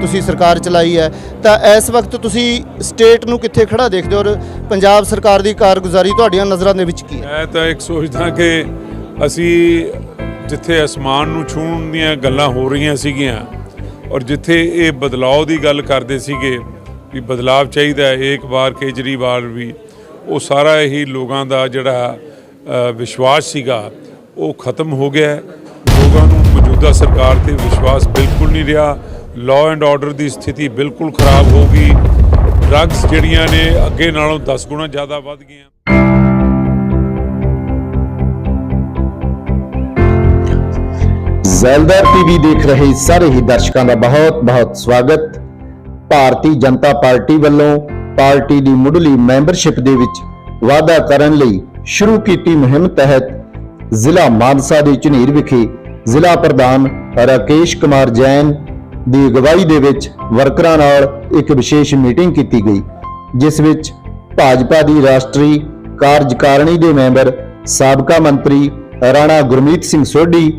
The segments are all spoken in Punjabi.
ਤੁਸੀਂ ਸਰਕਾਰ ਚਲਾਈ ਹੈ, ਤਾਂ ਇਸ ਵਕਤ ਤੁਸੀਂ ਸਟੇਟ ਨੂੰ ਕਿੱਥੇ ਖੜਾ ਦੇਖਦੇ ਹੋ ਔਰ ਪੰਜਾਬ ਸਰਕਾਰ ਦੀ ਕਾਰਗੁਜ਼ਾਰੀ ਤੁਹਾਡੀਆਂ ਨਜ਼ਰਾਂ ਦੇ ਵਿੱਚ ਕੀ ਹੈ? ਮੈਂ ਤਾਂ ਇੱਕ ਸੋਚਦਾ ਕਿ ਅਸੀਂ ਜਿੱਥੇ ਅਸਮਾਨ ਨੂੰ ਛੂਹਣ ਦੀਆਂ ਗੱਲਾਂ ਹੋ ਰਹੀਆਂ ਸੀਗੀਆਂ ਔਰ ਜਿੱਥੇ ਇਹ ਬਦਲਾਅ ਦੀ ਗੱਲ ਕਰਦੇ ਸੀਗੇ ਵੀ ਬਦਲਾਅ ਚਾਹੀਦਾ ਹੈ ਇੱਕ ਵਾਰ ਕੇਜਰੀਵਾਲ ਵੀ, ਉਹ ਸਾਰਾ ਹੀ ਲੋਕਾਂ ਦਾ ਜਿਹੜਾ ਵਿਸ਼ਵਾਸ ਸੀਗਾ, ਉਹ ਖਤਮ ਹੋ ਗਿਆ ਲੋਕਾਂ ਨੂੰ ਮੌਜੂਦਾ ਸਰਕਾਰ ਤੇ ਵਿਸ਼ਵਾਸ ਬਿਲਕੁਲ ਨਹੀਂ ਰਿਹਾ। ਲਾਅ ਐਂਡ ਆਰਡਰ ਦੀ ਸਥਿਤੀ ਬਿਲਕੁਲ ਖਰਾਬ ਹੋ ਗਈ। ਡਰੱਗਸ ਜਿਹੜੀਆਂ ਨੇ ਅੱਗੇ ਨਾਲੋਂ 10 ਗੁਣਾ ਜ਼ਿਆਦਾ ਵੱਧ ਗਈਆਂ। ਜ਼ੈਲਦਾਰ ਟੀਵੀ ਦੇਖ ਰਹੇ ਸਾਰੇ ਹੀ ਦਰਸ਼ਕਾਂ ਦਾ ਬਹੁਤ-ਬਹੁਤ ਸਵਾਗਤ। ਭਾਰਤੀ ਜਨਤਾ ਪਾਰਟੀ ਵੱਲੋਂ ਪਾਰਟੀ ਦੀ ਮੁੱਢਲੀ ਮੈਂਬਰਸ਼ਿਪ ਦੇ ਵਿੱਚ ਵਾਅਦਾ ਕਰਨ ਲਈ ਸ਼ੁਰੂ ਕੀਤੀ ਮੁਹਿੰਮ ਤਹਿਤ ਜ਼ਿਲ੍ਹਾ ਮਾਨਸਾ ਦੇ ਝਨੀਰ ਵਿਖੇ ਜ਼ਿਲ੍ਹਾ ਪ੍ਰਧਾਨ ਰਾਕੇਸ਼ ਕੁਮਾਰ ਜੈਨ ਦੀ ਅਗਵਾਈ ਦੇ ਵਿੱਚ ਵਰਕਰਾਂ ਨਾਲ ਇੱਕ ਵਿਸ਼ੇਸ਼ ਮੀਟਿੰਗ ਕੀਤੀ ਗਈ ਜਿਸ ਵਿੱਚ ਭਾਜਪਾ ਦੀ ਰਾਸ਼ਟਰੀ ਕਾਰਜਕਾਰਣੀ ਦੇ ਮੈਂਬਰ ਸਾਬਕਾ ਮੰਤਰੀ ਰਾਣਾ ਗੁਰਮੀਤ ਸਿੰਘ ਸੋਢੀ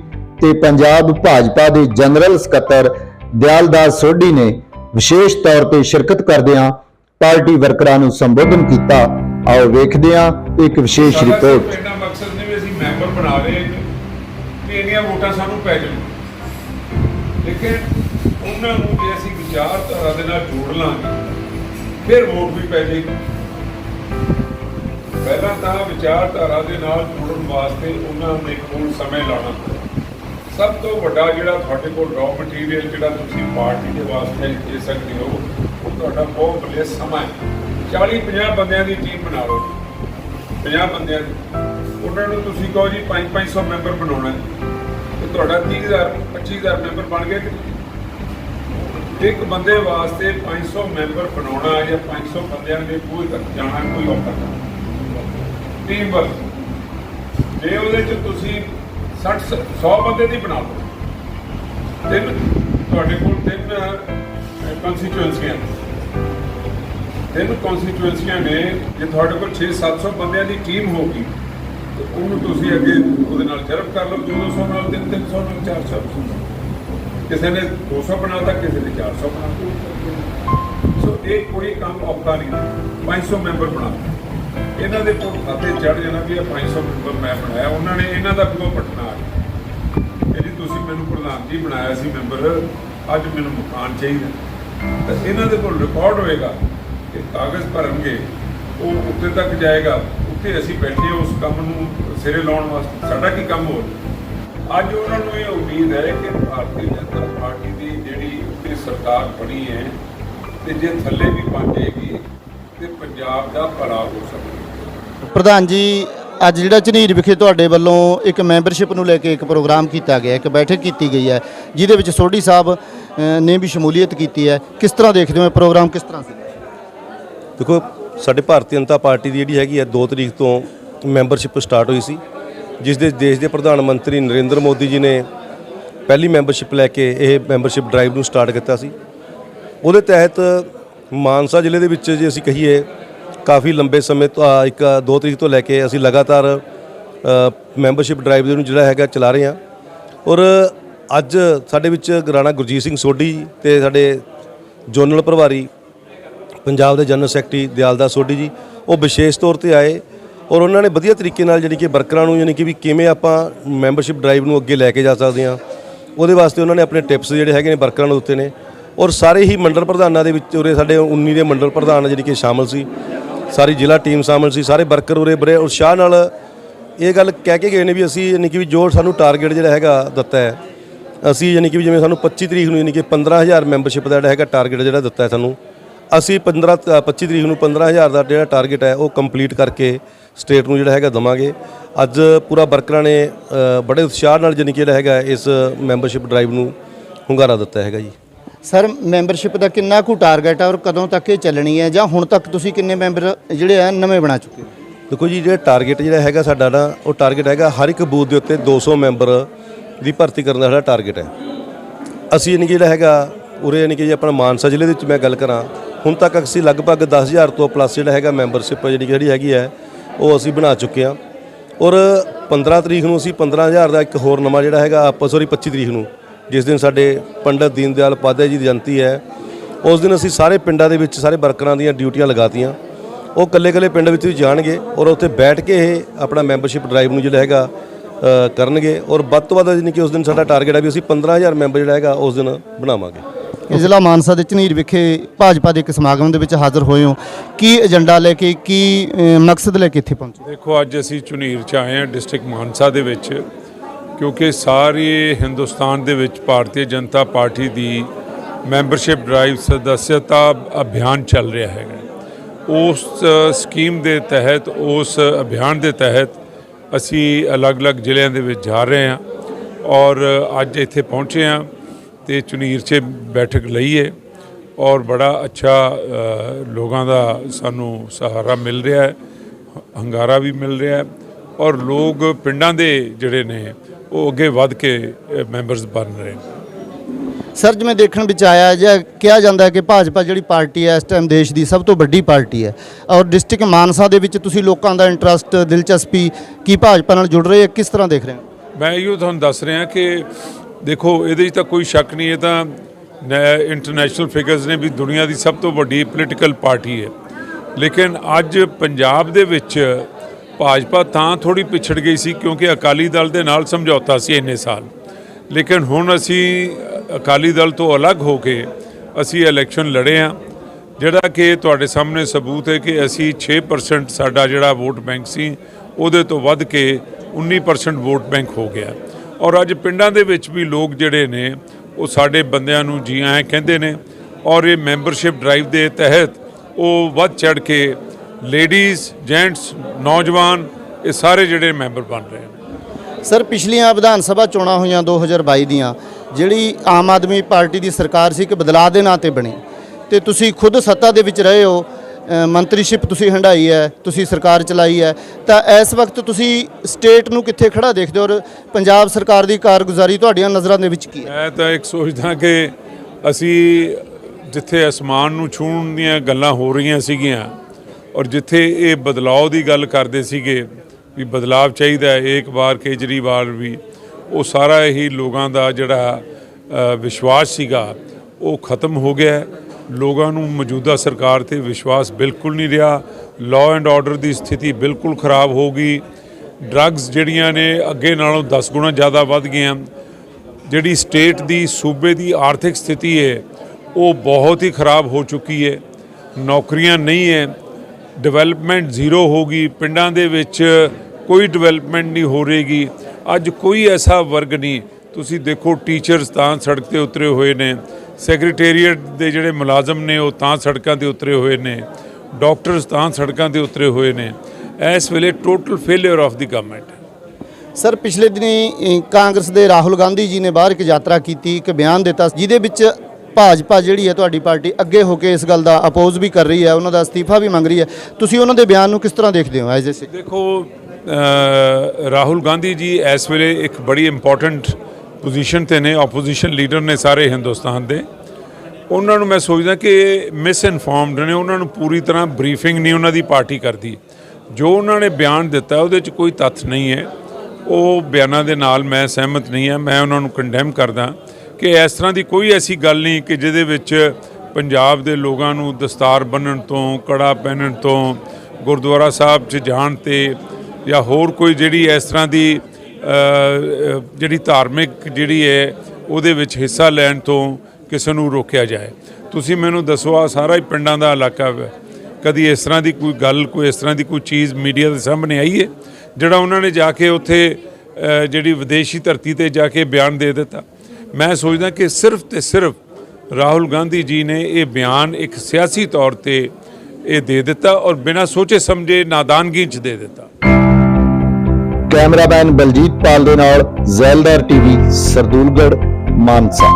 ਤੇ ਪੰਜਾਬ ਭਾਜਪਾ ਦੇ ਜਨਰਲ ਸਕੱਤਰ ਦਿਆਲਦਾਸ ਸੋਢੀ ਨੇ ਵਿਸ਼ੇਸ਼ ਤੌਰ ਤੇ ਸ਼ਿਰਕਤ ਕਰਦਿਆਂ ਪਾਰਟੀ ਵਰਕਰਾਂ ਨੂੰ ਸੰਬੋਧਨ ਕੀਤਾ। ਆਓ ਵੇਖਦੇ ਹਾਂ ਇੱਕ ਵਿਸ਼ੇਸ਼ ਸਾਡਾ ਰਿਪੋਰਟ। ਇੰਨਾ ਮਕਸਦ ਨਹੀਂ ਵੀ ਅਸੀਂ ਮੈਂਬਰ ਬਣਾ ਲਏ ਕਿ ਇੰਨੀਆਂ ਵੋਟਾਂ ਸਾਨੂੰ ਪੈ ਜਾਣ। ਲੇਕਿਨ ਉਹਨਾਂ ਨੂੰ ਜੇ ਅਸੀਂ ਵਿਚਾਰਧਾਰਾ ਦੇ ਨਾਲ ਜੋੜ ਲਾਂਗੇ, ਫਿਰ ਵੋਟ ਵੀ ਪੈ ਜਾਏਗੀ ਪਹਿਲਾਂ ਤਾਂ ਵਿਚਾਰਧਾਰਾ ਦੇ ਨਾਲ ਜੋੜਨ ਵਾਸਤੇ ਉਹਨਾਂ ਨੇ ਕੋਲ ਸਮੇਂ ਲਾਉਣਾ ਸਭ ਤੋਂ ਵੱਡਾ ਜਿਹੜਾ ਤੁਹਾਡੇ ਕੋਲ ਰॉ ਮਟੀਰੀਅਲ ਜਿਹੜਾ ਤੁਸੀਂ ਪਾਰਟੀ ਦੇ ਵਾਸਤੇ ਦੇ ਸਕਦੇ ਹੋ, ਉਹ ਤੁਹਾਡਾ ਬਹੁਤ ਵਧੀਆ ਸਮਾਂ ਹੈ। 40 50 ਬੰਦਿਆਂ ਦੀ ਟੀਮ ਬਣਾ ਲਓ। 50 ਬੰਦਿਆਂ ਦੀ। ਉਹਨਾਂ ਨੂੰ ਤੁਸੀਂ ਕਹੋ ਜੀ 5 500 ਮੈਂਬਰ ਬਣਾਉਣਾ ਹੈ। ਤੇ ਤੁਹਾਡਾ 30000 25000 ਮੈਂਬਰ ਬਣ ਗਏ ਕਿ ਇੱਕ ਬੰਦੇ ਵਾਸਤੇ 500 ਮੈਂਬਰ ਬਣਾਉਣਾ ਜਾਂ 500 ਬੰਦਿਆਂ ਦੇ ਕੋਈ ਤੱਕ ਜਾਣਾ ਕੋਈ ਔਖਾ ਨਹੀਂ। ਟੀਮ ਵਰਕ ਜੇ ਉਹਦੇ ਚ ਤੁਸੀਂ 60 100 ਬੰਦੇ ਦੀ ਬਣਾ ਲਓ, ਤਿੰਨ, ਤੁਹਾਡੇ ਕੋਲ ਤਿੰਨ ਕਨਸਟੀਚੁਐਂਸੀਆਂ ਤਿੰਨ ਕਨਸਟੀਚੁਐਂਸੀਆਂ ਨੇ, ਜੇ ਤੁਹਾਡੇ ਕੋਲ 6-700 ਬੰਦਿਆਂ ਦੀ ਟੀਮ ਹੋਗੀ ਤੇ ਉਹਨੂੰ ਤੁਸੀਂ ਅੱਗੇ ਉਹਦੇ ਨਾਲ ਜਰਬ ਕਰ ਲਓ 200 ਨਾਲ 300 ਨਾਲ 400 ਕਿਸੇ ਨੇ 200 ਬਣਾਤਾ, ਕਿਸੇ ਨੇ 400 ਬਣਾਤਾ। ਸੋ ਇਹ ਕੋਈ ਕੰਮ ਔਖਾ ਨਹੀਂ 500 ਮੈਂਬਰ ਬਣਾ ਇਹਨਾਂ ਦੇ ਕੋਲ ਖਾਤੇ ਚੜ ਜਾਣਾ ਵੀ ਇਹ 500 ਮੈਂਬਰ ਮੈਂ ਬਣਾਇਆ। ਉਹਨਾਂ ਨੇ ਇਹਨਾਂ ਦਾ ਪਿਓ ਪਟਨਾ ਆ ਗਿਆ ਇਹ ਜੀ ਤੁਸੀਂ ਮੈਨੂੰ ਪ੍ਰਧਾਨ ਜੀ ਬਣਾਇਆ ਸੀ ਮੈਂਬਰ, ਅੱਜ ਮੈਨੂੰ ਮਕਾਨ ਚਾਹੀਦਾ ਤਾਂ ਇਹਨਾਂ ਦੇ ਕੋਲ ਰਿਕਾਰਡ ਹੋਏਗਾ ਕਿ ਕਾਗਜ਼ ਭਰਨਗੇ, ਉਹ ਉੱਤੇ ਤੱਕ ਜਾਏਗਾ। ਉੱਤੇ ਅਸੀਂ ਬੈਠੇ ਹਾਂ ਉਸ ਕੰਮ ਨੂੰ ਸਿਰੇ ਲਾਉਣ ਵਾਸਤੇ। ਸਾਡਾ ਕੀ ਕੰਮ ਹੋ ਅੱਜ ਉਹਨਾਂ ਨੂੰ ਇਹ ਉਮੀਦ ਹੈ ਕਿ ਭਾਰਤੀ ਜਨਤਾ ਪਾਰਟੀ ਦੀ ਜਿਹੜੀ ਇਹ ਸਰਕਾਰ ਬਣੀ ਹੈ ਤੇ ਜੇ ਥੱਲੇ ਵੀ ਜਾਏਗੀ ਤੇ ਪੰਜਾਬ ਦਾ ਭਲਾ ਹੋ ਸਕਦਾ ਪ੍ਰਧਾਨ ਜੀ ਅੱਜ ਜਿਹੜਾ ਝਨੀਰ ਵਿਖੇ ਤੁਹਾਡੇ ਵੱਲੋਂ ਇੱਕ ਮੈਂਬਰਸ਼ਿਪ ਨੂੰ ਲੈ ਕੇ ਇੱਕ ਪ੍ਰੋਗਰਾਮ ਕੀਤਾ ਗਿਆ ਇੱਕ ਬੈਠਕ ਕੀਤੀ ਗਈ ਹੈ ਜਿਹਦੇ ਵਿੱਚ ਸੋਢੀ ਸਾਹਿਬ ਨੇ ਵੀ ਸ਼ਮੂਲੀਅਤ ਕੀਤੀ ਹੈ। ਕਿਸ ਤਰ੍ਹਾਂ ਦੇਖਦੇ ਹੋ ਇਹ ਪ੍ਰੋਗਰਾਮ ਕਿਸ ਤਰ੍ਹਾਂ ਸੀ? ਦੇਖੋ ਸਾਡੇ ਭਾਰਤੀ ਜਨਤਾ ਪਾਰਟੀ ਦੀ ਜਿਹੜੀ ਹੈਗੀ ਹੈ 2 ਤਰੀਕ ਤੋਂ ਮੈਂਬਰਸ਼ਿਪ ਸਟਾਰਟ ਹੋਈ ਸੀ। ਜਿਸ ਦੇ ਦੇਸ਼ ਦੇ ਪ੍ਰਧਾਨ ਮੰਤਰੀ ਨਰਿੰਦਰ ਮੋਦੀ ਜੀ ਨੇ ਪਹਿਲੀ ਮੈਂਬਰਸ਼ਿਪ ਲੈ ਕੇ ਇਹ ਮੈਂਬਰਸ਼ਿਪ ਡਰਾਈਵ ਨੂੰ ਸਟਾਰਟ ਕੀਤਾ ਸੀ। ਉਹਦੇ ਤਹਿਤ ਮਾਨਸਾ ਜ਼ਿਲ੍ਹੇ ਦੇ ਵਿੱਚ ਜੇ ਅਸੀਂ ਕਹੀਏ, ਕਾਫੀ ਲੰਬੇ ਸਮੇਂ ਤੋਂ ਇੱਕ 2 ਤਰੀਕ ਤੋਂ ਲੈ ਕੇ ਅਸੀਂ ਲਗਾਤਾਰ ਮੈਂਬਰਸ਼ਿਪ ਡਰਾਈਵ ਨੂੰ ਜਿਹੜਾ ਹੈਗਾ ਚਲਾ ਰਹੇ ਹਾਂ। ਔਰ ਅੱਜ ਸਾਡੇ ਵਿੱਚ ਰਾਣਾ ਗੁਰਜੀਤ ਸਿੰਘ ਸੋਢੀ ਤੇ ਸਾਡੇ ਜੋਨਲ ਪ੍ਰਭਾਰੀ, ਪੰਜਾਬ ਦੇ ਜਨਰਲ ਸੈਕਟਰੀ ਦਿਆਲਦਾਸ ਸੋਢੀ ਜੀ, ਉਹ ਵਿਸ਼ੇਸ਼ ਤੌਰ ਤੇ ਆਏ। ਔਰ ਉਹਨਾਂ ਨੇ ਵਧੀਆ ਤਰੀਕੇ ਨਾਲ ਜਾਣੀ ਕਿ ਵਰਕਰਾਂ ਨੂੰ ਯਾਨੀ ਕਿ ਵੀ ਕਿਵੇਂ ਆਪਾਂ ਮੈਂਬਰਸ਼ਿਪ ਡਰਾਈਵ ਨੂੰ ਅੱਗੇ ਲੈ ਕੇ ਜਾ ਸਕਦੇ ਹਾਂ। ਉਹਦੇ ਵਾਸਤੇ ਉਹਨਾਂ ਨੇ ਆਪਣੇ ਟਿਪਸ ਜਿਹੜੇ ਹੈਗੇ ਨੇ ਵਰਕਰਾਂ ਨੂੰ ਦਿੱਤੇ ਨੇ। ਔਰ ਸਾਰੇ ਹੀ ਮੰਡਲ ਪ੍ਰਧਾਨਾਂ ਦੇ ਵਿੱਚ ਉਰੇ ਸਾਡੇ 19 ਦੇ ਮੰਡਲ ਪ੍ਰਧਾਨ ਜਿਹੜੀ ਕਿ ਸ਼ਾਮਲ ਸੀ। ਸਾਰੀ ਜ਼ਿਲ੍ਹਾ ਟੀਮ ਸ਼ਾਮਲ ਸੀ, ਸਾਰੇ ਵਰਕਰ ਉਰੇ ਬੜੇ ਉਤਸ਼ਾਹ ਨਾਲ ਇਹ ਗੱਲ ਕਹਿ ਕੇ ਗਏ ਨੇ ਵੀ ਅਸੀਂ ਯਾਨੀ ਕਿ ਵੀ ਜੋ ਸਾਨੂੰ ਟਾਰਗੇਟ ਜਿਹੜਾ ਹੈਗਾ ਦਿੱਤਾ ਹੈ, ਅਸੀਂ ਯਾਨੀ ਕਿ ਵੀ ਜਿਵੇਂ ਸਾਨੂੰ 25 ਤਰੀਕ ਨੂੰ ਯਾਨੀ ਕਿ 15000 ਮੈਂਬਰਸ਼ਿਪ ਦਾ ਜਿਹੜਾ ਹੈਗਾ ਟਾਰਗੇਟ ਜਿਹੜਾ ਦਿੱਤਾ ਹੈ ਸਾਨੂੰ ਅਸੀਂ 15 ਅ, 25 ਤਰੀਕ ਨੂੰ 15000 ਦਾ ਜਿਹੜਾ ਟਾਰਗੇਟ ਹੈ ਉਹ ਕੰਪਲੀਟ ਕਰਕੇ ਸਟੇਟ ਨੂੰ ਜਿਹੜਾ ਹੈਗਾ ਦਵਾਂਗੇ। ਅੱਜ ਪੂਰਾ ਵਰਕਰਾਂ ਨੇ ਬੜੇ ਉਤਸ਼ਾਹ ਨਾਲ ਯਾਨੀ ਕਿ ਜਿਹੜਾ ਹੈਗਾ ਇਸ ਮੈਂਬਰਸ਼ਿਪ ਡਰਾਈਵ ਨੂੰ ਹੁੰਗਾਰਾ ਦਿੱਤਾ ਹੈਗਾ ਜੀ। ਸਰ ਮੈਂਬਰਸ਼ਿਪ ਦਾ ਕਿੰਨਾ ਕੁ ਟਾਰਗੇਟ ਹੈ ਔਰ ਕਦੋਂ ਤੱਕ ਇਹ ਚੱਲਣੀ ਹੈ ਜਾਂ ਹੁਣ ਤੱਕ ਤੁਸੀਂ ਕਿੰਨੇ ਮੈਂਬਰ ਜਿਹੜੇ ਆ ਨਵੇਂ ਬਣਾ ਚੁੱਕੇ ਹੋ? ਦੇਖੋ ਜੀ ਜਿਹੜਾ ਟਾਰਗੇਟ ਜਿਹੜਾ ਹੈਗਾ ਸਾਡਾ ਨਾ ਉਹ ਟਾਰਗੇਟ ਹੈਗਾ ਹਰ ਇੱਕ ਬੂਥ ਦੇ ਉੱਤੇ 200 ਮੈਂਬਰ ਦੀ ਭਰਤੀ ਕਰਨ ਦਾ ਸਾਡਾ ਟਾਰਗੇਟ ਹੈ। ਅਸੀਂ ਯਾਨੀ ਕਿ ਜਿਹੜਾ ਹੈਗਾ ਉਰੇ ਯਾਨੀ ਕਿ ਜੇ ਆਪਣਾ ਮਾਨਸਾ ਜ਼ਿਲ੍ਹੇ ਦੇ ਵਿੱਚ ਮੈਂ ਗੱਲ ਕਰਾਂ, ਹੁਣ ਤੱਕ ਅਸੀਂ ਲਗਭਗ 10000 ਤੋਂ ਪਲੱਸ ਜਿਹੜਾ ਹੈਗਾ ਮੈਂਬਰਸ਼ਿਪ ਜਿਹੜੀ ਜਿਹੜੀ ਹੈਗੀ ਹੈ, ਉਹ ਅਸੀਂ ਬਣਾ ਚੁੱਕੇ ਹਾਂ। ਔਰ 15 ਤਰੀਕ ਨੂੰ ਅਸੀਂ 15000 ਦਾ ਇੱਕ ਹੋਰ ਨਵਾਂ ਜਿਹੜਾ ਹੈਗਾ, ਆਪਾਂ ਸੌਰੀ 25 ਤਰੀਕ ਨੂੰ, ਜਿਸ ਦਿਨ ਸਾਡੇ ਪੰਡਤ ਦੀਨ ਦਿਆਲ ਉਪਾਧਿਆਏ ਜੀ ਦੀ ਜਯੰਤੀ ਹੈ, ਉਸ ਦਿਨ ਅਸੀਂ ਸਾਰੇ ਪਿੰਡਾਂ ਦੇ ਵਿੱਚ ਸਾਰੇ ਵਰਕਰਾਂ ਦੀਆਂ ਡਿਊਟੀਆਂ ਲਗਾਤੀਆਂ। ਉਹ ਕੱਲੇ-ਕੱਲੇ ਪਿੰਡ ਵਿੱਚ ਵੀ ਜਾਣਗੇ ਔਰ ਉੱਥੇ ਬੈਠ ਕੇ ਇਹ ਆਪਣਾ ਮੈਂਬਰਸ਼ਿਪ ਡਰਾਈਵ ਨੂੰ ਜਿਹੜਾ ਹੈਗਾ ਕਰਨਗੇ। ਔਰ ਵੱਧ ਤੋਂ ਵੱਧ ਜਾਣੀ ਕਿ ਉਸ ਦਿਨ ਸਾਡਾ ਟਾਰਗੇਟ ਹੈ ਵੀ ਅਸੀਂ 15000 ਮੈਂਬਰ ਜਿਹੜਾ ਹੈਗਾ, ਉਸ ਦਿਨ ਬਣਾਵਾਂਗੇ। ਜ਼ਿਲ੍ਹਾ ਮਾਨਸਾ ਦੇ ਝਨੀਰ ਵਿਖੇ ਭਾਜਪਾ ਦੇ ਇੱਕ ਸਮਾਗਮ ਦੇ ਵਿੱਚ ਹਾਜ਼ਰ ਹੋਏ ਹੋ। ਕੀ ਏਜੰਡਾ ਲੈ ਕੇ, ਕੀ ਮਕਸਦ ਲੈ ਕੇ ਇੱਥੇ ਪਹੁੰਚੇ? ਦੇਖੋ, ਅੱਜ ਅਸੀਂ ਚੁਨੀਰ ਚ ਆਏ ਹਾਂ, ਡਿਸਟ੍ਰਿਕਟ ਮਾਨਸਾ ਦੇ ਵਿੱਚ, ਕਿਉਂਕਿ ਸਾਰੇ ਹਿੰਦੁਸਤਾਨ ਦੇ ਵਿੱਚ ਭਾਰਤੀ ਜਨਤਾ ਪਾਰਟੀ ਦੀ ਮੈਂਬਰਸ਼ਿਪ ਡਰਾਈਵ ਸਦੱਸਿਅਤਾ ਅਭਿਆਨ ਚੱਲ ਰਿਹਾ ਹੈਗਾ। ਉਸ ਸਕੀਮ ਦੇ ਤਹਿਤ, ਉਸ ਅਭਿਆਨ ਦੇ ਤਹਿਤ ਅਸੀਂ ਅਲੱਗ-ਅਲੱਗ ਜ਼ਿਲ੍ਹਿਆਂ ਦੇ ਵਿੱਚ ਜਾ ਰਹੇ ਹਾਂ ਔਰ ਅੱਜ ਇੱਥੇ ਪਹੁੰਚੇ ਹਾਂ। ਤੇ ਚੁਨੀਰ 'ਚ ਬੈਠਕ ਲਈ ਹੈ ਔਰ ਬੜਾ ਅੱਛਾ ਲੋਕਾਂ ਦਾ ਸਾਨੂੰ ਸਹਾਰਾ ਮਿਲ ਰਿਹਾ ਹੈ ਹੰਗਾਰਾ ਵੀ ਮਿਲ ਰਿਹਾ ਹੈ ਔਰ ਲੋਕ ਪਿੰਡਾਂ ਦੇ ਜਿਹੜੇ ਨੇ ਉਹ ਅੱਗੇ ਵੱਧ ਕੇ ਮੈਂਬਰਸ ਬਣ ਰਹੇ ਨੇ। ਸਰ ਜਿਵੇਂ ਦੇਖਣ ਵਿੱਚ ਆਇਆ ਜਾਂ ਕਿਹਾ ਜਾਂਦਾ ਹੈ ਕਿ ਭਾਜਪਾ ਜਿਹੜੀ ਪਾਰਟੀ ਹੈ ਇਸ ਟਾਈਮ ਦੇਸ਼ ਦੀ ਸਭ ਤੋਂ ਵੱਡੀ ਪਾਰਟੀ ਹੈ ਔਰ ਡਿਸਟ੍ਰਿਕਟ ਮਾਨਸਾ ਦੇ ਵਿੱਚ ਤੁਸੀਂ ਲੋਕਾਂ ਦਾ ਇੰਟਰਸਟ ਦਿਲਚਸਪੀ ਕੀ ਭਾਜਪਾ ਨਾਲ ਜੁੜ ਰਹੇ ਹੈ ਕਿਸ ਤਰ੍ਹਾਂ ਦੇਖ ਰਹੇ ਹੋ? ਮੈਂ ਇਹੋ ਤੁਹਾਨੂੰ ਦੱਸ ਰਿਹਾ ਕਿ ਦੇਖੋ, ਇਹਦੇ 'ਚ ਤਾਂ ਕੋਈ ਸ਼ੱਕ ਨਹੀਂ, ਇਹ ਤਾਂ ਇੰਟਰਨੈਸ਼ਨਲ ਫਿਗਰਸ ਨੇ ਵੀ ਦੁਨੀਆ ਦੀ ਸਭ ਤੋਂ ਵੱਡੀ ਪੋਲੀਟੀਕਲ ਪਾਰਟੀ ਹੈ। ਲੇਕਿਨ ਅੱਜ ਪੰਜਾਬ ਦੇ ਵਿੱਚ ਭਾਜਪਾ ਤਾਂ ਥੋੜੀ ਪਿਛੜ ਗਈ ਸੀ ਕਿਉਂਕਿ ਅਕਾਲੀ ਦਲ ਦੇ ਨਾਲ ਸਮਝੌਤਾ ਸੀ ਇੰਨੇ ਸਾਲ। ਲੇਕਿਨ ਹੁਣ ਅਸੀਂ ਅਕਾਲੀ ਦਲ ਤੋਂ ਅਲੱਗ ਹੋ ਕੇ ਅਸੀਂ ਇਲੈਕਸ਼ਨ ਲੜੇ ਹਾਂ, ਜਿਹੜਾ ਕਿ ਤੁਹਾਡੇ ਸਾਹਮਣੇ ਸਬੂਤ ਹੈ ਕਿ ਅਸੀਂ 6% ਸਾਡਾ ਜਿਹੜਾ ਵੋਟ ਬੈਂਕ ਸੀ, ਉਹਦੇ ਤੋਂ ਵੱਧ ਕੇ 19% ਵੋਟ ਬੈਂਕ ਹੋ ਗਿਆ। ਔਰ ਅੱਜ ਪਿੰਡਾਂ ਦੇ ਵਿੱਚ ਵੀ ਲੋਕ ਜਿਹੜੇ ਨੇ, ਉਹ ਸਾਡੇ ਬੰਦਿਆਂ ਨੂੰ ਜੀ ਆਇਆਂ ਕਹਿੰਦੇ ਨੇ, ਔਰ ਇਹ ਮੈਂਬਰਸ਼ਿਪ ਡਰਾਈਵ ਦੇ ਤਹਿਤ ਉਹ ਵੱਧ ਚੜ ਕੇ ਲੇਡੀਜ਼, ਜੈਂਟਸ, ਨੌਜਵਾਨ, ਇਹ ਸਾਰੇ ਜਿਹੜੇ ਮੈਂਬਰ ਬਣ ਰਹੇ ਨੇ। ਸਰ, ਪਿਛਲੀਆਂ ਵਿਧਾਨ ਸਭਾ ਚੋਣਾਂ ਹੋਈਆਂ 2022 ਦੀਆਂ, ਜਿਹੜੀ ਆਮ ਆਦਮੀ ਪਾਰਟੀ ਦੀ ਸਰਕਾਰ ਸੀ ਕਿ ਬਦਲਾਅ ਦੇ ਨਾਂ ਤੇ ਬਣੀ। ਤੇ ਤੁਸੀਂ ਖੁਦ ਸੱਤਾ ਦੇ ਵਿੱਚ ਰਹੇ ਹੋ ਮੰਤਰੀਸ਼ਿਪ ਤੁਸੀਂ ਹੰਡਾਈ ਹੈ, ਤੁਸੀਂ ਸਰਕਾਰ ਚਲਾਈ ਹੈ, ਤਾਂ ਇਸ ਵਕਤ ਤੁਸੀਂ ਸਟੇਟ ਨੂੰ ਕਿੱਥੇ ਖੜਾ ਦੇਖਦੇ ਹੋ ਔਰ ਪੰਜਾਬ ਸਰਕਾਰ ਦੀ ਕਾਰਗੁਜ਼ਾਰੀ ਤੁਹਾਡੀਆਂ ਨਜ਼ਰਾਂ ਦੇ ਵਿੱਚ ਕੀ ਹੈ? ਮੈਂ ਤਾਂ ਇੱਕ ਸੋਚਦਾ ਕਿ ਅਸੀਂ ਜਿੱਥੇ ਅਸਮਾਨ ਨੂੰ ਛੂਹਣ ਦੀਆਂ ਗੱਲਾਂ ਹੋ ਰਹੀਆਂ ਸੀਗੀਆਂ ਔਰ ਜਿੱਥੇ ਇਹ ਬਦਲਾਅ ਦੀ ਗੱਲ ਕਰਦੇ ਸੀਗੇ ਵੀ ਬਦਲਾਅ ਚਾਹੀਦਾ ਹੈ ਇੱਕ ਵਾਰ ਕੇਜਰੀਵਾਲ ਵੀ, ਉਹ ਸਾਰਾ ਹੀ ਲੋਕਾਂ ਦਾ ਜਿਹੜਾ ਵਿਸ਼ਵਾਸ ਸੀਗਾ, ਉਹ ਖਤਮ ਹੋ ਗਿਆ ਲੋਕਾਂ ਨੂੰ ਮੌਜੂਦਾ ਸਰਕਾਰ ਤੇ ਵਿਸ਼ਵਾਸ ਬਿਲਕੁਲ ਨਹੀਂ ਰਿਹਾ। ਲਾਅ ਐਂਡ ਆਰਡਰ ਦੀ ਸਥਿਤੀ ਬਿਲਕੁਲ ਖਰਾਬ ਹੋ ਗਈ। ਡਰੱਗਸ ਜਿਹੜੀਆਂ ਨੇ ਅੱਗੇ ਨਾਲੋਂ 10 ਗੁਣਾ ਜ਼ਿਆਦਾ ਵੱਧ ਗਈਆਂ। ਜਿਹੜੀ ਸਟੇਟ ਦੀ, ਸੂਬੇ ਦੀ ਆਰਥਿਕ ਸਥਿਤੀ ਹੈ, ਉਹ ਬਹੁਤ ਹੀ ਖਰਾਬ ਹੋ ਚੁੱਕੀ ਹੈ। ਨੌਕਰੀਆਂ ਨਹੀਂ ਹੈ। ਡਿਵੈਲਪਮੈਂਟ ਜ਼ੀਰੋ ਹੋ ਗਈ। ਪਿੰਡਾਂ ਦੇ ਵਿੱਚ ਕੋਈ ਡਿਵੈਲਪਮੈਂਟ ਨਹੀਂ ਹੋ ਰਹੇਗੀ। ਅੱਜ ਕੋਈ ਐਸਾ ਵਰਗ ਨਹੀਂ। ਤੁਸੀਂ ਦੇਖੋ ਟੀਚਰਸ ਤਾਂ ਸੜਕ ਤੇ ਉਤਰੇ ਹੋਏ ਨੇ। ਸੈਕਟਰੀਏਟ ਦੇ ਜਿਹੜੇ ਮੁਲਾਜ਼ਮ ਨੇ ਉਹ ਤਾਂ ਸੜਕਾਂ ਤੇ ਉਤਰੇ ਹੋਏ ਨੇ ਡਾਕਟਰਸ ਤਾਂ ਸੜਕਾਂ ਤੇ ਉਤਰੇ ਹੋਏ ਨੇ ਇਸ ਵੇਲੇ total failure of the government sir ਪਿਛਲੇ ਦਿਨੀ ਅ, ਕਾਂਗਰਸ ਦੇ ਰਾਹੁਲ ਗਾਂਧੀ ਜੀ ਨੇ ਬਾਹਰ ਇੱਕ ਯਾਤਰਾ ਕੀਤੀ ਇੱਕ ਬਿਆਨ ਦਿੱਤਾ ਜਿਹਦੇ ਵਿੱਚ ਭਾਜਪਾ ਜਿਹੜੀ ਹੈ ਤੁਹਾਡੀ ਪਾਰਟੀ ਅੱਗੇ ਹੋ ਕੇ ਇਸ ਗੱਲ ਦਾ ਅਪੋਜ਼ ਵੀ ਕਰ ਰਹੀ ਹੈ ਉਹਨਾਂ ਦਾ ਅਸਤੀਫਾ ਵੀ ਮੰਗ ਰਹੀ ਹੈ। ਤੁਸੀਂ ਉਹਨਾਂ ਦੇ ਬਿਆਨ ਨੂੰ ਕਿਸ ਤਰ੍ਹਾਂ ਦੇਖਦੇ ਹੋ ਐਜ਼ ਏ ਦੇਖੋ ਅ, ਰਾਹੁਲ ਗਾਂਧੀ ਜੀ ਇਸ ਵੇਲੇ ਇੱਕ ਬੜੀ ਇੰਪੋਰਟੈਂਟ ਪੋਜੀਸ਼ਨ ਤੇ ਨੇ ਆਪੋਜੀਸ਼ਨ ਲੀਡਰ ਨੇ ਸਾਰੇ ਹਿੰਦੁਸਤਾਨ ਦੇ। ਉਹਨਾਂ ਨੂੰ ਮੈਂ ਸੋਚਦਾ ਕਿ ਮਿਸ ਇਨਫਾਰਮਡ ਨੇ, ਉਹਨਾਂ ਨੂੰ ਪੂਰੀ ਤਰ੍ਹਾਂ ਬਰੀਫਿੰਗ ਨਹੀਂ ਉਹਨਾਂ ਦੀ ਪਾਰਟੀ ਕਰਦੀ। ਜੋ ਉਹਨਾਂ ਨੇ ਬਿਆਨ ਦਿੱਤਾ, ਉਹਦੇ 'ਚ ਕੋਈ ਤੱਥ ਨਹੀਂ ਹੈ। ਉਹ ਬਿਆਨਾਂ ਦੇ ਨਾਲ ਮੈਂ ਸਹਿਮਤ ਨਹੀਂ ਹਾਂ। ਮੈਂ ਉਹਨਾਂ ਨੂੰ ਕੰਡੈਮ ਕਰਦਾ ਕਿ ਇਸ ਤਰ੍ਹਾਂ ਦੀ ਕੋਈ ਐਸੀ ਗੱਲ ਨਹੀਂ ਕਿ ਜਿਹਦੇ ਵਿੱਚ ਪੰਜਾਬ ਦੇ ਲੋਕਾਂ ਨੂੰ ਦਸਤਾਰ ਬੰਨਣ ਤੋਂ, ਕੜਾ ਪਹਿਨਣ ਤੋਂ, ਗੁਰਦੁਆਰਾ ਸਾਹਿਬ 'ਚ ਜਾਣ ਤੇ ਜਾਂ ਹੋਰ ਕੋਈ ਜਿਹੜੀ ਇਸ ਤਰ੍ਹਾਂ ਦੀ ਜਿਹੜੀ ਧਾਰਮਿਕ ਜਿਹੜੀ ਹੈ, ਉਹਦੇ ਵਿੱਚ ਹਿੱਸਾ ਲੈਣ ਤੋਂ ਕਿਸੇ ਨੂੰ ਰੋਕਿਆ ਜਾਏ। ਤੁਸੀਂ ਮੈਨੂੰ ਦੱਸੋ ਆ ਸਾਰਾ ਹੀ ਪਿੰਡਾਂ ਦਾ ਇਲਾਕਾ ਹੈ ਕਦੀ ਇਸ ਤਰ੍ਹਾਂ ਦੀ ਕੋਈ ਗੱਲ, ਕੋਈ ਇਸ ਤਰ੍ਹਾਂ ਦੀ ਕੋਈ ਚੀਜ਼ ਮੀਡੀਆ ਦੇ ਸਾਹਮਣੇ ਆਈ ਹੈ, ਜਿਹੜਾ ਉਹਨਾਂ ਨੇ ਜਾ ਕੇ ਉੱਥੇ ਜਿਹੜੀ ਵਿਦੇਸ਼ੀ ਧਰਤੀ ਤੇ ਜਾ ਕੇ ਬਿਆਨ ਦੇ ਦਿੱਤਾ? ਮੈਂ ਸੋਚਦਾ ਕਿ ਸਿਰਫ ਤੇ ਸਿਰਫ ਰਾਹੁਲ ਗਾਂਧੀ ਜੀ ਨੇ ਇਹ ਬਿਆਨ ਇੱਕ ਸਿਆਸੀ ਤੌਰ ਤੇ ਇਹ ਦੇ ਦਿੱਤਾ ਔਰ ਬਿਨਾਂ ਸੋਚੇ ਸਮਝੇ ਨਾਦਾਨਗੀ 'ਚ ਦੇ ਦਿੱਤਾ। ਕੈਮਰਾਮੈਨ ਬਲਜੀਤ ਪਾਲ ਦੇ ਨਾਲ ਜ਼ੈਲਦਾਰ ਟੀਵੀ ਸਰਦੂਲਗੜ੍ਹ ਮਾਨਸਾ।